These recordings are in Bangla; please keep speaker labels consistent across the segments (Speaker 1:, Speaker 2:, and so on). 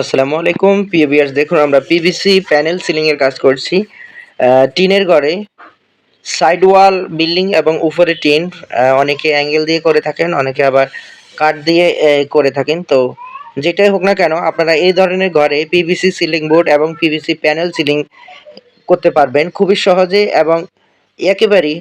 Speaker 1: আসসালামু আলাইকুম। প্রিয় ভিউয়ার্স দেখুন, আমরা পিভিসি প্যানেল সিলিং এর কাজ করছি। টিনের ঘরে সাইড ওয়াল বিল্ডিং এবং উপরে টিন অনেকে অ্যাঙ্গেল দিয়ে করে থাকেন, অনেকে আবার কাঠ দিয়ে করে থাকেন। তো যেটাই হোক না কেন, আপনারা এই ধরনের ঘরে পিভিসি সিলিং বোর্ড এবং পিভিসি প্যানেল সিলিং করতে পারবেন। খুবই সহজে এবং একেবারেই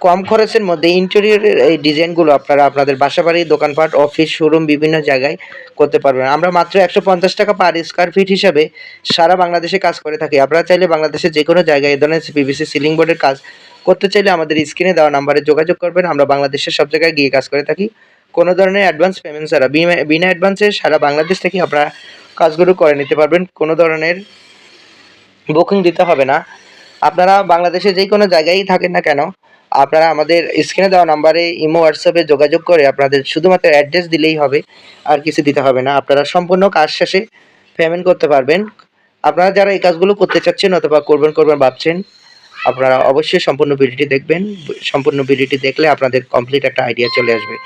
Speaker 1: কম খরচের মধ্যে ইন্টেরিয়রের এই ডিজাইনগুলো আপনারা আপনাদের বাসা বাসাবাড়ি, দোকানপাট অফিস শোরুম বিভিন্ন জায়গায় করতে পারবেন। আমরা মাত্র একশো পঞ্চাশ টাকা পার স্কোয়ার ফিট হিসাবে সারা বাংলাদেশে কাজ করে থাকি। আপনারা চাইলে বাংলাদেশের যে কোনো জায়গায় এই ধরনের পিভিসি সিলিং বোর্ডের কাজ করতে চাইলে আমাদের স্ক্রিনে দেওয়া নাম্বারে যোগাযোগ করবেন। আমরা বাংলাদেশের সব জায়গায় গিয়ে কাজ করে থাকি। কোনো ধরনের অ্যাডভান্স পেমেন্ট ছাড়া, বিনা- বিনা অ্যাডভান্সে সারা বাংলাদেশ থেকে আপনারা কাজগুলো করে নিতে পারবেন। কোনো ধরনের বুকিং দিতে হবে না। আপনারা বাংলাদেশে যে কোনো জায়গায় থাকেন না কেন আপনারা আমাদের স্ক্রিনে দেওয়া নাম্বারে ইমো হোয়াটসঅ্যাপে যোগাযোগ করে আপনাদের শুধুমাত্র অ্যাড্রেস দিলেই হবে, আর কিছু দিতে হবে না। আপনারা সম্পূর্ণ কাজ শেষে পেমেন্ট করতে পারবেন। আপনারা যারা এই কাজগুলো করতে চাচ্ছেন অথবা করবেন করবেন ভাবছেন, আপনারা অবশ্যই সম্পূর্ণ ভিডিওটি দেখবেন। সম্পূর্ণ ভিডিওটি দেখলে আপনাদের কমপ্লিট একটা আইডিয়া চলে আসবে।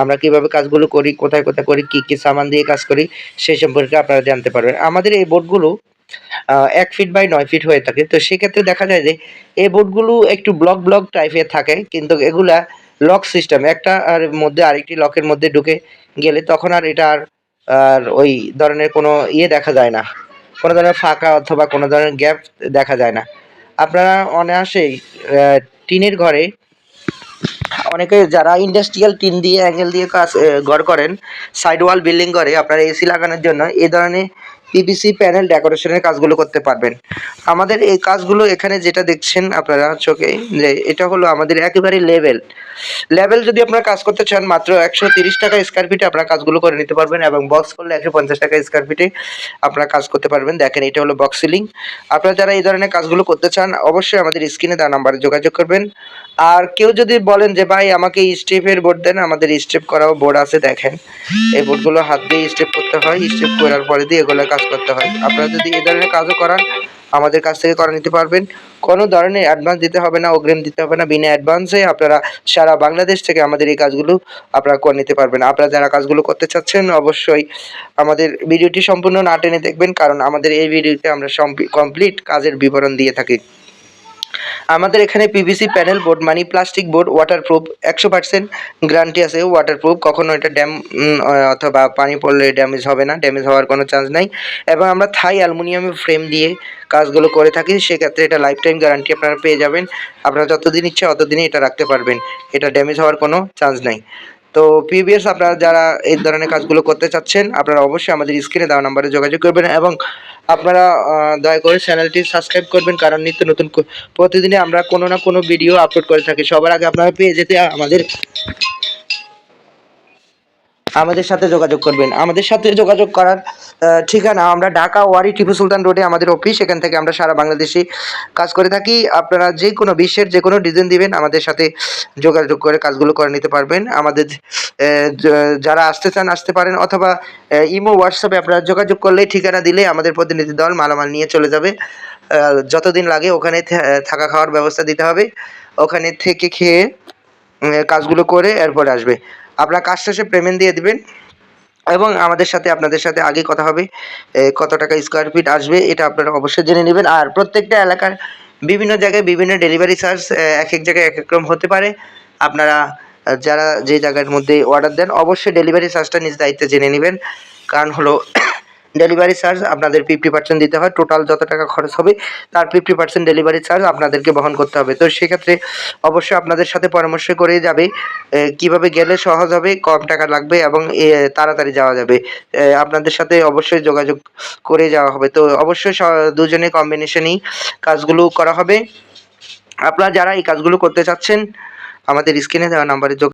Speaker 1: আমরা কীভাবে কাজগুলো করি, কোথায় কোথায় করি, কী কী সামান দিয়ে কাজ করি সেই সম্পর্কে আপনারা জানতে পারবেন। আমাদের এই বোর্ডগুলো এক ফিট বাই নয় ফিট হয়ে থাকে। তো সেক্ষেত্রে দেখা যায় যে, এই বোর্ডগুলো একটু ব্লক ব্লক টাইপের থাকে, কিন্তু এগুলা লক সিস্টেম একটা আর মধ্যে আরেকটি লকের মধ্যে ঢুকে গেলে তখন আর এটা আর ওই ধরনের কোনো ইয়ে দেখা যায় না। কোনো ধরনের ফাঁকা অথবা কোনো ধরনের গ্যাপ দেখা যায় না। আপনারা অনায়াসেই টিনের ঘরে অনেকে যারা ইন্ডাস্ট্রিয়াল টিন দিয়ে অ্যাঙ্গেল দিয়ে কাজ ঘর করেন সাইড ওয়াল বিল্ডিং করে, আপনারা এসি লাগানোর জন্য এ ধরনের পিভিসি প্যানেল ডেকোরেশনের কাজগুলো করতে পারবেন। আমাদের এই কাজগুলো এখানে যেটা দেখছেন আপনারা চোখে যে এটা হলো আমাদের একেবারে লেভেল লেভেল যদি আপনারা কাজ করতে চান, মাত্র একশো তিরিশ টাকা স্কোয়ার ফিটে আপনারা কাজগুলো করে নিতে পারবেন এবং বক্স করলে একশো পঞ্চাশ টাকা স্কোয়ার ফিটে আপনারা কাজ করতে পারবেন। দেখেন এটা হলো বক্স সিলিং আপনারা যারা এই ধরনের কাজগুলো করতে চান, অবশ্যই আমাদের স্ক্রিনে দেওয়া নাম্বারে যোগাযোগ করবেন। আর কেউ যদি বলেন যে, ভাই, আমাকে স্টেপের বোর্ড দেন, আমাদের স্টেপ করাও বোর্ড আছে, দেখেন। এই বোর্ডগুলো হাত দিয়ে স্টেপ করতে হয়। স্টেপ করার পরে দিয়ে এগুলো কাজ করতে হয়। আপনারা যদি এ ধরনের কাজও করান, আমাদের কাছ থেকে করে নিতে পারবেন। কোনো ধরনের অ্যাডভান্স দিতে হবে না, অগ্রিম দিতে হবে না। বিনা অ্যাডভান্সে আপনারা সারা বাংলাদেশ থেকে আমাদের এই কাজগুলো আপনারা করে নিতে পারবেন। আপনারা যারা কাজগুলো করতে চাচ্ছেন, অবশ্যই আমাদের ভিডিওটি সম্পূর্ণ না টেনে দেখবেন, কারণ আমাদের এই ভিডিওতে আমরা কমপ্লিট কাজের বিবরণ দিয়ে থাকি। আমাদের এখানে পিভিসি প্যানেল বোর্ড মানে প্লাস্টিক বোর্ড ওয়াটারপ্রুফ একশো পার্সেন্ট গ্যারান্টি আছে ওয়াটারপ্রুফ কখনো এটা ড্যাম অথবা পানি পড়লে ড্যামেজ হবে না ড্যামেজ হওয়ার কোনো চান্স নাই। এবং আমরা থাই অ্যালুমিনিয়ামের ফ্রেম দিয়ে কাজগুলো করে থাকি, সেক্ষেত্রে এটা লাইফ টাইম গ্যারান্টি আপনারা পেয়ে যাবেন। আপনারা যতদিন ইচ্ছে, অতদিনই এটা রাখতে পারবেন। এটা ড্যামেজ হওয়ার কোনো চান্স নাই। তো পিবিএস আপনারা যারা এই ধরনের কাজগুলো করতে চাচ্ছেন, আপনারা অবশ্যই আমাদের স্ক্রিনে দেওয়া নাম্বারে যোগাযোগ করবেন এবং আপনারা দয়া করে চ্যানেলটি সাবস্ক্রাইব করবেন কারণ নিত্য নতুন প্রতিদিনে আমরা কোনো না কোনো ভিডিও আপলোড করে থাকি। সবার আগে আপনারা পেয়ে যেতে আমাদের আমাদের সাথে যোগাযোগ করবেন। আমাদের সাথে যোগাযোগ করার ঠিকানা আমরা ঢাকা ওয়ারি টিপু সুলতান রোডে আমাদের অফিস এখান থেকে আমরা সারা বাংলাদেশে কাজ করে থাকি। আপনারা যে কোনো বিশ্বের যে কোনো ডিজাইন দিবেন, আমাদের সাথে যোগাযোগ করে কাজগুলো করে নিতে পারবেন। আমাদের যারা আসতে চান, আসতে পারেন, অথবা ইমো, হোয়াটসঅ্যাপে আপনারা যোগাযোগ করলে ঠিকানা দিলে আমাদের প্রতিনিধি দল মালামাল নিয়ে চলে যাবে। যতদিন লাগে ওখানে থাকা খাওয়ার ব্যবস্থা দিতে হবে। ওখানে থেকে খেয়ে কাজগুলো করে এরপরে আসবে। আপনার কাজ শেষে পেমেন্ট দিয়ে দিবেন এবং আমাদের সাথে আপনাদের সাথে আগে কথা হবে কত টাকা স্কোয়ার ফিট আসবে এটা আপনারা অবশ্যই জেনে নেবেন। আর প্রত্যেকটা এলাকার বিভিন্ন জায়গায় বিভিন্ন ডেলিভারি চার্জ এক এক জায়গায় এক এক রকম হতে পারে। আপনারা যারা যে জায়গার মধ্যে অর্ডার দেন, অবশ্যই ডেলিভারি চার্জটা নিজ দায়িত্বে জেনে নেবেন। কারণ হলো ডেলিভারি চার্জ আপনাদের ফিফটি পার্সেন্ট দিতে হয়। টোটাল যত টাকা খরচ হবে, তার ফিফটি পার্সেন্ট ডেলিভারি চার্জ আপনাদেরকে বহন করতে হবে। তো সেক্ষেত্রে অবশ্যই আপনাদের সাথে পরামর্শ করে যাবে কীভাবে গেলে সহজ হবে, কম টাকা লাগবে এবং তাড়াতাড়ি যাওয়া যাবে। আপনাদের সাথে অবশ্যই যোগাযোগ করে যাওয়া হবে। তো অবশ্যই দুজনে কম্বিনেশনেই কাজগুলো করা হবে। আপনারা যারা এই কাজগুলো করতে চাচ্ছেন, আমাদের স্ক্রিনে দেওয়া নাম্বারে যোগ